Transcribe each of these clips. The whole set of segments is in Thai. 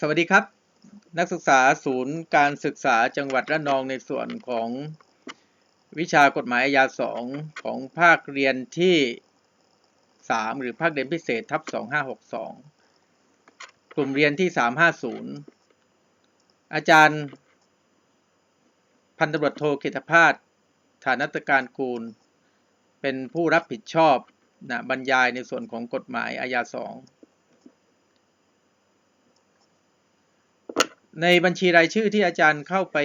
สวัสดีครับ นักศึกษาศูนย์การศึกษาจังหวัดระนองในส่วนของวิชากฎหมายอาญาสองของภาคเรียนที่ 3 หรือภาคเรียนพิเศษทับ 2562 กลุ่มเรียนที่ 350 อาจารย์ พันตำรวจโทกิตภาสฐานัตการกูล เป็นผู้รับผิดชอบนะบรรยายในส่วนของกฎหมายอาญาสอง ในบัญชีรายชื่อที่อาจารย์เข้าไป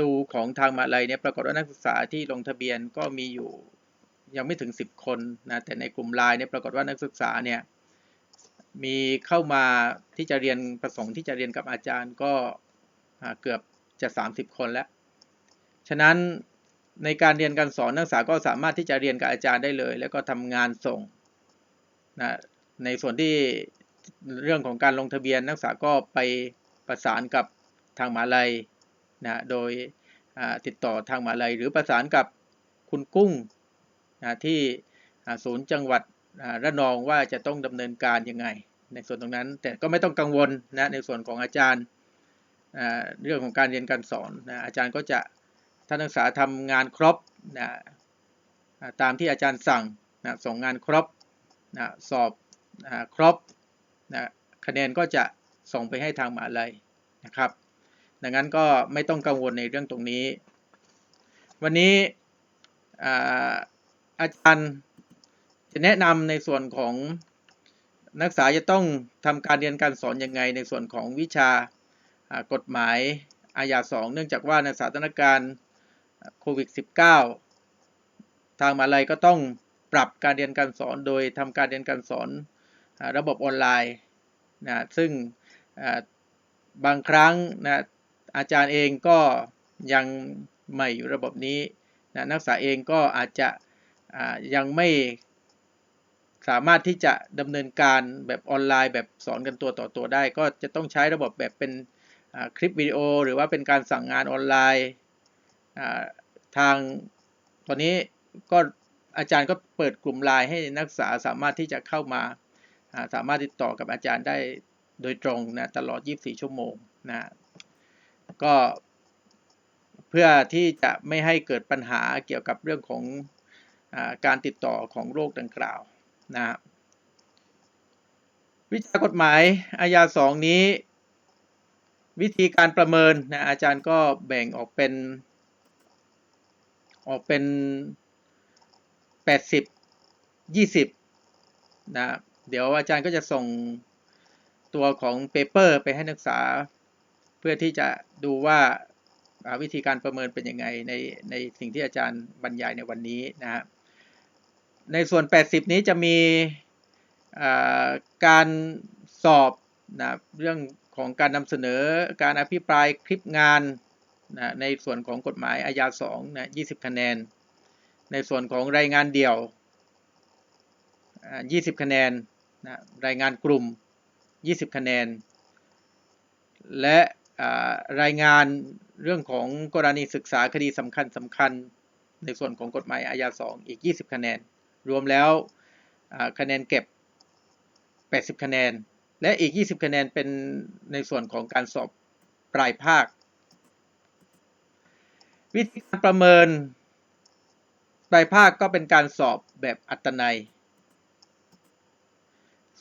ดูของทางมหาลัยเนี่ยปรากฏว่านักศึกษาที่ลงทะเบียนก็มีอยู่ยังไม่ถึง 10 คนนะแต่ในกลุ่มไลน์เนี่ยปรากฏว่านักศึกษาเนี่ยมีเข้ามาที่จะเรียนประสงค์ที่จะเรียนกับอาจารย์ก็เกือบจะ 30 คนแล้ว ฉะนั้นในการเรียนการสอนนักศึกษาก็สามารถที่จะเรียนกับอาจารย์ได้เลย แล้วก็ทำงานส่งนะในส่วนที่เรื่องของการลงทะเบียนนักศึกษาก็ไป ประสานกับทางมหาลัยนะโดยติดต่อทางมหาลัย หรือประสานกับคุณกุ้งนะที่ศูนย์จังหวัดระนองว่าจะต้องดำเนินการยังไง ในส่วนตรงนั้น แต่ก็ไม่ต้องกังวลนะในส่วนของอาจารย์เรื่องของการเรียนการสอนนะอาจารย์ก็จะถ้านักศึกษาทำงานครบนะตามที่อาจารย์สั่งนะส่งงานครบนะสอบอาครบนะคะแนนก็จะ ส่งไปให้ทางมหาลัยนะครับ ดังนั้นก็ไม่ต้องกังวลในเรื่องตรงนี้ วันนี้อาอาจารย์จะแนะนำในส่วนของนักศึกษาจะต้องทำการเรียนการสอนยังไงในส่วนของวิชากฎหมายอาญาสองเนื่องจากว่าในสถานการณ์โควิด -19 ทางมหาลัยก็ต้องปรับการเรียนการสอนโดยทำการเรียนการสอนระบบออนไลน์นะซึ่ง บางครั้งนะอาจารย์เองก็ยังใหม่อยู่ระบบนี้นะนักศึกษาเองก็อาจจะยังไม่สามารถที่จะดำเนินการแบบออนไลน์แบบสอนกันตัวต่อตัวได้ ก็จะต้องใช้ระบบแบบเป็นคลิปวิดีโอ หรือว่าเป็นการสั่งงานออนไลน์ทางตอนนี้ก็อาจารย์ก็เปิดกลุ่มไลน์ให้นักศึกษาสามารถที่จะเข้ามาสามารถติดต่อกับอาจารย์ได้ โดยตรงนะตลอด 24 ชั่วโมงนะก็เพื่อที่จะไม่ให้เกิดปัญหาเกี่ยวกับเรื่องของอาการติดต่อของโรคดังกล่าวนะวิชากฎหมายอาญาสองนี้ วิธีการประเมินนะอาจารย์ก็แบ่งออกเป็น ออกเป็น 80 20นะเดี๋ยวอาจารย์ก็จะส่ง ตัวของเปเปอร์ไปให้นักศึกษา เพื่อที่จะดูว่าวิธีการประเมินเป็นยังไงในในสิ่งที่อาจารย์บรรยายในวันนี้นะฮะในส่วน 80 นี้จะมีการสอบนะเรื่องของการนำเสนอการอภิปรายคลิปงานนะในส่วนของกฎหมายอาญา2นะ20 คะแนน ในส่วนของรายงานเดี่ยวอ่า20 คะแนนนะรายงานกลุ่ม 20 คะแนน และรายงานเรื่องของกรณีศึกษาคดีสำคัญสำคัญในส่วนของกฎหมายอาญา 2 อีก 20 คะแนน รวมแล้วคะแนนเก็บ 80 คะแนน และอีก 20 คะแนนเป็นในส่วนของการสอบปลายภาค วิธีการประเมินปลายภาคก็เป็นการสอบแบบอัตนัย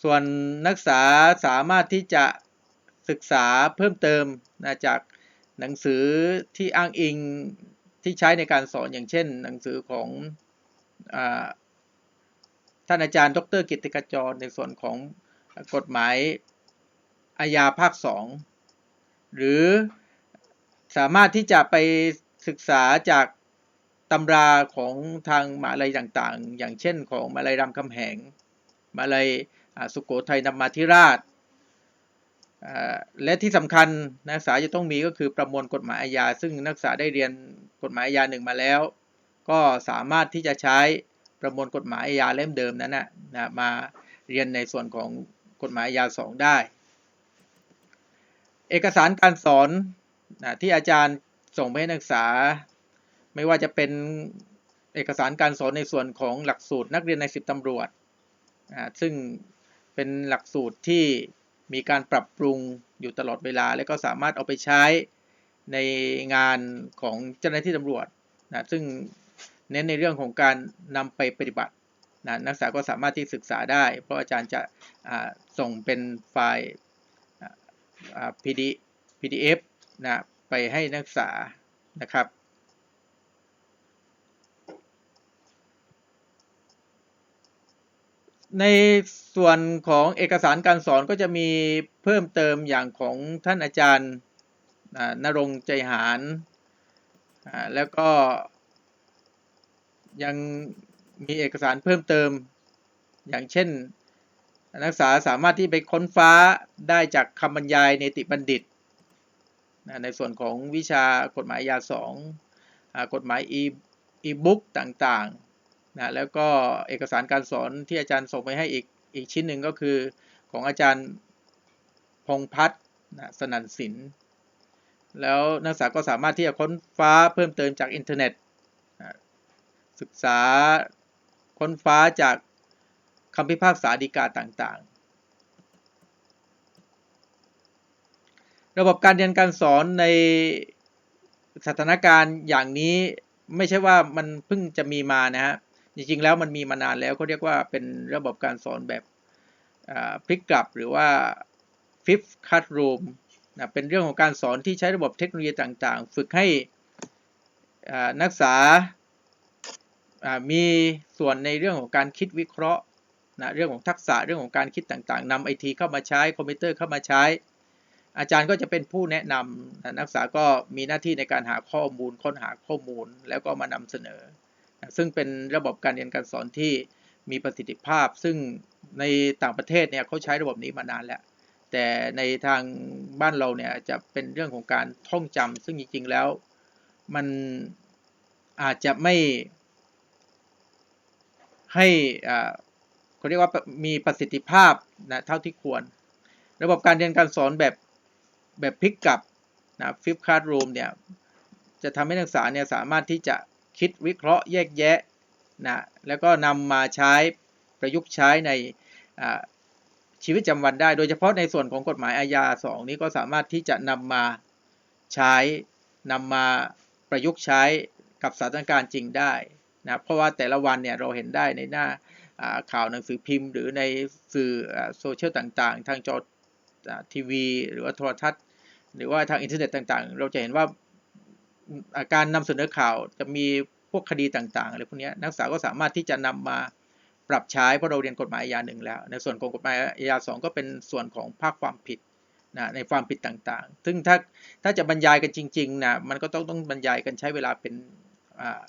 ส่วนนักศึกษาสามารถที่จะศึกษาเพิ่มเติมนะจากหนังสือที่อ้างอิงที่ใช้ในการสอนอย่างเช่น หนังสือของอท่านอาจารย์ ดร กิตติกจร ในส่วนของกฎหมายอาญาภาค 2 หรือสามารถที่จะไปศึกษาจากตำราของทางมหาลัยต่างๆ อย่างเช่นของมหาลัยรามคำแหงมหาลัย อ่าสุโขทัยนมาธิราช และที่สำคัญนักศึกษาจะต้องมีก็คือประมวลกฎหมายอาญา ซึ่งนักศึกษาได้เรียนกฎหมายอาญาหนึ่งมาแล้ว ก็สามารถที่จะใช้ประมวลกฎหมายอาญาเล่มเดิมนั้นนะนะมาเรียนในส่วนของกฎหมายอาญาสองได้ เอกสารการสอนนะที่อาจารย์ส่งไปให้นักศึกษา ไม่ว่าจะเป็นเอกสารการสอนในส่วนของหลักสูตรนักเรียนในสิบตำรวจ ซึ่ง เป็นหลักสูตรที่มีการปรับปรุงอยู่ตลอดเวลา และก็สามารถเอาไปใช้ในงานของเจ้าหน้าที่ตำรวจนะซึ่งเน้นในเรื่องของการนำไปปฏิบัตินะนักศึกษาก็สามารถที่ศึกษาได้ เพราะอาจารย์จะส่งเป็นไฟล์ PD PDF นะไปให้นักศึกษานะครับ ในส่วนของเอกสารการสอนก็จะมีเพิ่มเติมอย่างของท่านอาจารย์นรงใจหารแล้วก็ยังมีเอกสารเพิ่มเติม อย่างเช่น นักศึกษาสามารถที่ไปค้นฟ้าได้จากคำบรรยายในติบัณฑิต ในส่วนของวิชากฎหมายอาสองกฎหมายอีบุ๊กต่างๆ นะแล้วก็เอกสารการสอนที่อาจารย์ส่งไปให้อีกอีกชิ้นหนึ่งก็คือของอาจารย์พงพัฒน์นะสนันสิน แล้วนักศึกษาก็สามารถที่จะค้นฟ้าเพิ่มเติมจากอินเทอร์เน็ตนะศึกษาค้นฟ้าจากคำพิพากษาฎีกาต่างๆ ระบบการเรียนการสอนในสถานการณ์อย่างนี้ไม่ใช่ว่ามันเพิ่งจะมีมานะฮะ จริงๆแล้วมันมีมานานแล้วเขาเรียกว่าเป็นระบบการสอนแบบพลิกกลับหรือว่า fifth classroom นะเป็นเรื่องของการสอนที่ใช้ระบบเทคโนโลยีต่างๆ ฝึกให้นักศึกษามีส่วนในเรื่องของการคิดวิเคราะห์นะเรื่องของทักษะเรื่องของการคิดต่างๆนำไอทีเข้ามาใช้คอมพิวเตอร์เข้ามาใช้ อาจารย์ก็จะเป็นผู้แนะนำนักศึกษาก็มีหน้าที่ในการหาข้อมูลค้นหาข้อมูลแล้วก็มานำเสนอ ซึ่งเป็นระบบการเรียนการสอนที่มีประสิทธิภาพ ซึ่งในต่างประเทศเนี่ยเขาใช้ระบบนี้มานานแล้ว แต่ในทางบ้านเราเนี่ยจะเป็นเรื่องของการท่องจำซึ่งจริงๆแล้วมันอาจจะไม่ให้เขาเรียกว่ามีประสิทธิภาพนะเท่าที่ควร ระบบการเรียนการสอนแบบแบบพลิกกลับนะฟิปคาร์ดรูมเนี่ยจะทำให้นักศึกษาเนี่ยสามารถที่จะ คิดวิเคราะห์แยกแยะนะแล้วก็นำมาใช้ประยุกต์ใช้ในชีวิตประจำวันได้ โดยเฉพาะในส่วนของกฎหมายอาญา2นี้ก็สามารถที่จะนำมาใช้นำมาประยุกต์ใช้กับสถานการณ์จริงได้นะเพราะว่าแต่ละวันเนี่ยเราเห็นได้ในหน้าข่าวหนังสือพิมพ์ หรือในสื่อโซเชียลต่างๆ ทางจอทีวี หรือว่าโทรทัศน์ หรือว่าทางอินเทอร์เน็ตต่างๆ เราจะเห็นว่า การนำเสนอข่าวจะมีพวกคดีต่างๆอะไรพวกนี้นักศึกษาก็สามารถที่จะนำมาปรับใช้เพราะเราเรียนกฎหมายอาญาหนึ่งแล้ว ในส่วนของกฎหมายอาญาสองก็เป็นส่วนของภาคความผิดนะในความผิดต่างๆ ซึ่งถ้าถ้าจะบรรยายกันจริงๆนะมันก็ต้องต้องบรรยายกันใช้เวลาเป็นอ่า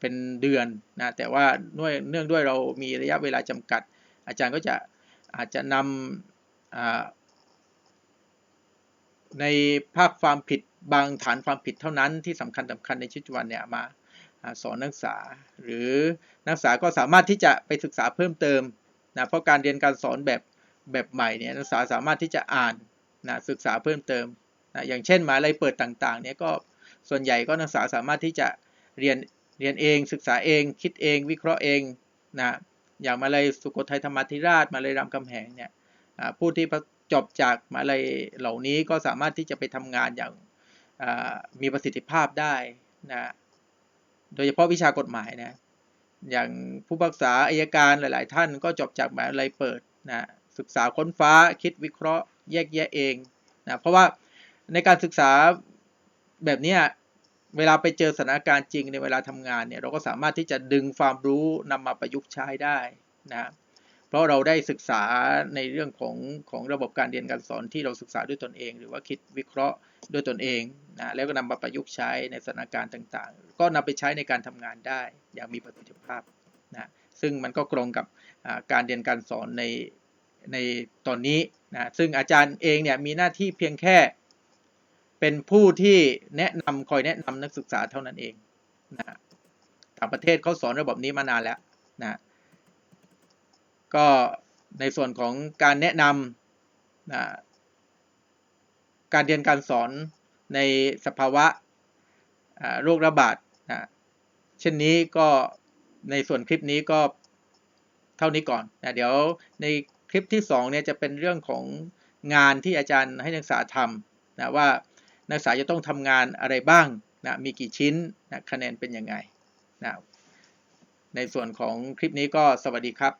เป็นเดือนนะแต่ว่าด้วยเนื่องด้วยเรามีระยะเวลาจำกัด อาจารย์ก็จะอาจจะนำในภาคความผิด บางฐานความผิดเท่านั้นที่สำคัญสำคัญในชีวิตวันเนี่ยมาสอนนักศึกษา หรือนักศึกษาก็สามารถที่จะไปศึกษาเพิ่มเติมนะเพราะการเรียนการสอนแบบแบบใหม่เนี่ยนักศึกษาสามารถที่จะอ่านนะศึกษาเพิ่มเติมนะอย่างเช่นหมาอะไรเปิดต่างๆเนี่ยก็ส่วนใหญ่ก็นักศึกษาสามารถที่จะเรียนเรียนเองศึกษาเอง คิดเอง วิเคราะห์เองนะอย่างมาเลยสุโขทัยธรรมธิราช มาเลยรามคำแหงเนี่ยผู้ที่จบจากมาเลยเหล่านี้ก็สามารถที่จะไปทำงานอย่าง มีประสิทธิภาพได้นะโดยเฉพาะวิชากฎหมายนะอย่างผู้พักษาอายการหลาย ๆ ท่านก็จบจากมหาลัยเปิดนะศึกษาค้นฟ้าคิดวิเคราะห์แยกแยะเองนะเพราะว่าในการศึกษาแบบนี้เวลาไปเจอสถานการณ์จริงในเวลาทำงานเนี่ยเราก็สามารถที่จะดึงความรู้นำมาประยุกต์ใช้ได้นะ เพราะเราได้ศึกษาในเรื่องของของระบบการเรียนการสอนที่เราศึกษาด้วยตนเอง หรือว่าคิดวิเคราะห์ด้วยตนเองนะแล้วก็นำมาประยุกต์ใช้ในสถานการณ์ต่างๆ ก็นำไปใช้ในการทำงานได้อย่างมีประสิทธิภาพนะซึ่งมันก็ตรงกับการเรียนการสอนในในตอนนี้นะซึ่งอาจารย์เองเนี่ยมีหน้าที่เพียงแค่ เป็นผู้ที่แนะนำคอยแนะนำนักศึกษาเท่านั้นเองนะต่างประเทศเขาสอนระบบนี้มานานแล้วนะ ก็ในส่วนของการแนะนำนะการเรียนการสอนในสภาวะโรคระบาดนะเช่นนี้ก็ในส่วนคลิปนี้ก็เท่านี้ก่อนนะเดี๋ยวในคลิปที่2เนี่ยจะเป็นเรื่องของงานที่อาจารย์ให้นักศึกษาทำนะว่านักศึกษาจะต้องทำงานอะไรบ้างนะมีกี่ชิ้นนะคะแนนเป็นยังไงนะในส่วนของคลิปนี้ก็สวัสดีครับ